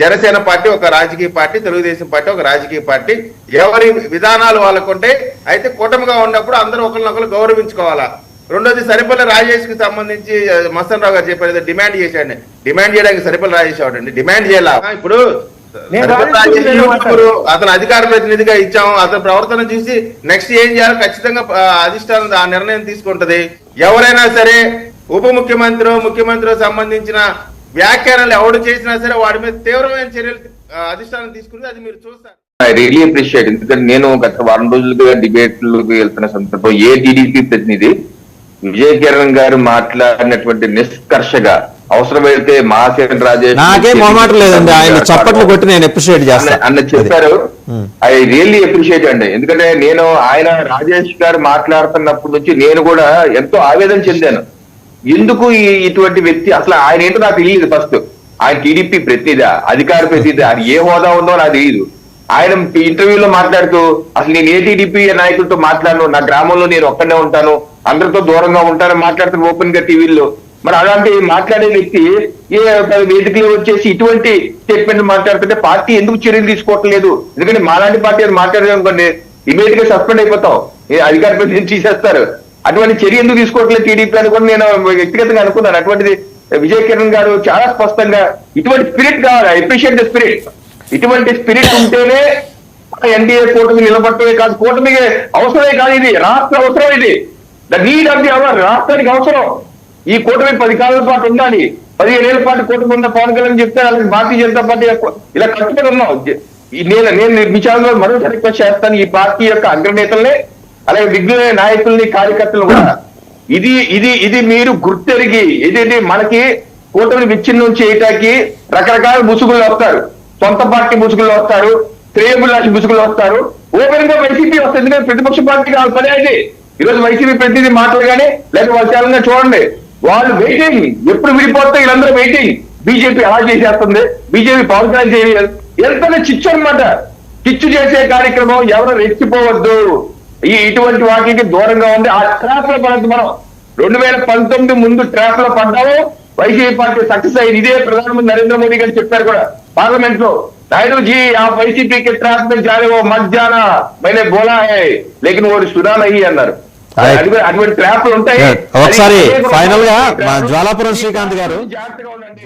Janasena party ఒక రాజకీయ party Telugu Desam party ఒక రాజకీయ పార్టీ. ఎవరి విధానాలు వాళ్ళకుంటే అయితే కూటమిగా ఉన్నప్పుడు అందరూ ఒకరినొకరు గౌరవించుకోవాలా? రెండోది సరిపల్లి రాజేష్కి సంబంధించి మస్తన్ రావు గారు చెప్పారు డిమాండ్ చేశాడు డిమాండ్ చేయడానికి సరిపల్లి రాజేష్ అవడండి డిమాండ్ చేయాల? ఇప్పుడు అతను అధికార ప్రతినిధిగా ఇచ్చాం అతని ప్రవర్తన చూసి నెక్స్ట్ ఏం చేయాలో ఖచ్చితంగా అధిష్టానం ఆ నిర్ణయం తీసుకుంటది. ఎవరైనా సరే ఉప ముఖ్యమంత్రి ముఖ్యమంత్రి సంబంధించిన వ్యాఖ్యానాలు ఎవడు చేసినా సరే వాడి మీద తీవ్రమైన చర్యలు అధిష్టానం తీసుకుంది. అది మీరు చూస్తారు. ఐ రియలీ అప్రిషియేట్ ఎందుకంటే నేను గత వారం రోజులుగా డిబేట్లకు వెళ్తున్న సందర్భంలో ఏ టీడీపీ ప్రతినిధి విజయ్ కిరణ్ గారు మాట్లాడినటువంటి నిష్కర్షగా అవసరమైతే మహాసేన రాజేష్ నాకే మొహమాటం లేదండి. ఆయన చప్పట్లు కొట్టి నేను అప్రిషియేట్ అన్న- చేస్తాను అన్న చెప్పారు. ఐ రియల్లీ అప్రిషియేట్ అండి. ఎందుకంటే నేను ఆయన రాజేష్ గారు మాట్లాడుతున్నప్పటి నుంచి నేను కూడా ఎంతో ఆవేదన చెందాను. ఎందుకు ఈ ఇటువంటి వ్యక్తి అసలు ఆయన ఏంటో నాకు తెలియదు ఫస్ట్ ఆయన టీడీపీ ప్రతినిధి అధికార ప్రతినిధి ఆయన ఏ హోదా ఉందో నాకు తెలియదు. ఆయన ఇంటర్వ్యూలో మాట్లాడుతూ అసలు నేను ఏ టీడీపీ నాయకులతో మాట్లాడను? నా గ్రామంలో నేను ఒక్కడే ఉంటాను. అందరితో దూరంగా ఉంటాను. మాట్లాడుతున్న ఓపెన్గా టీవీల్లో. మరి అలాంటి మాట్లాడే వ్యక్తి ఏ ఒక వేదికలో వచ్చేసి ఇటువంటి స్టేట్మెంట్ మాట్లాడుతుంటే పార్టీ ఎందుకు చర్యలు తీసుకోవట్లేదు? ఎందుకంటే మాలాంటి పార్టీ అది అనుకోండి ఇమీడియట్గా సస్పెండ్ అయిపోతాం. ఏ అధికార ప్రతినిధి తీసేస్తారు. అటువంటి చర్య ఎందుకు తీసుకోవట్లేదు టీడీపీ అని కూడా నేను వ్యక్తిగతంగా అనుకున్నాను. అటువంటిది విజయ్ కిరణ్ గారు చాలా స్పష్టంగా ఇటువంటి స్పిరిట్ కావాలి. Appreciate the spirit. ఇటువంటి స్పిరిట్ ఉంటేనే ఎన్డీఏ కూటమి నిలబడటమే కాదు కూటమి అవసరమే కాదు ఇది. రాష్ట్ర అవసరం ఇది. The need of the hour రాష్ట్రానికి అవసరం. ఈ కూటమి పది కాలాల పాటు ఉండాలి. పదిహేను ఏళ్ళ పాటు కూటమి ఉన్న పవన్ కళ్యాణ్ చెప్తే అలాగే భారతీయ జనతా పార్టీ ఇలా కట్టుబడి ఉన్నాం. ఈ నేను నేను విచారణలో మరోసారి రిక్వెస్ట్ చేస్తాను. ఈ పార్టీ యొక్క అగ్రనేతలనే అలాగే విఘ్న నాయకుల్ని కార్యకర్తలు కూడా ఇది ఇది ఇది మీరు గుర్తెరిగి ఇది మనకి కూటమిని విచ్ఛిన్నం చేయటానికి రకరకాల ముసుగులు వస్తారు సొంత పార్టీ ముసుగులు వస్తారు శ్రేయబుల్లాసి ముసుగులు వస్తారు ఓపెన్గా వైసీపీ వస్తుంది ఎందుకంటే ప్రతిపక్ష పార్టీ కావాలి పని అది ఈరోజు వైసీపీ ప్రతినిధి మాట్లాడగానే లేకపోతే లేక వాళ్ళ చూడండి. వాళ్ళు వెయిటింగ్ ఎప్పుడు విడిపోతే వీళ్ళందరూ వెయిటింగ్ బీజేపీ అలా చేసేస్తుంది. బీజేపీ పవన్ కళ్యాణ్ చేయలేదు. ఎంత చిచ్చు అనమాట చిచ్చు చేసే కార్యక్రమం ఎవరు రెచ్చిపోవద్దు. ఈ ఇటువంటి వాటికి దూరంగా ఉంది. ఆ ట్రాప్లో పడద్దు మనం రెండు వేల పంతొమ్మిది ముందు ట్రాప్లో పడ్డాము. వైసీపీ పార్టీ సక్సెస్ అయింది. ఇదే ప్రధానమంత్రి నరేంద్ర మోడీ గారు చెప్పారు కూడా పార్లమెంట్లో నాయుడుజీ ఆ వైసీపీకి ట్రాప్ మీద జారే ఓ మధ్యాహ్న మైనే బోలా హే లేకిన్ ఓడి సునాన్ అయ్యి అన్నారు. అటువంటి ట్రాప్లు ఉంటాయి. ఒకసారి ఫైనల్గా జ్వాలాపురం శ్రీకాంత్ గారు జాగ్రత్తగా ఉండండి.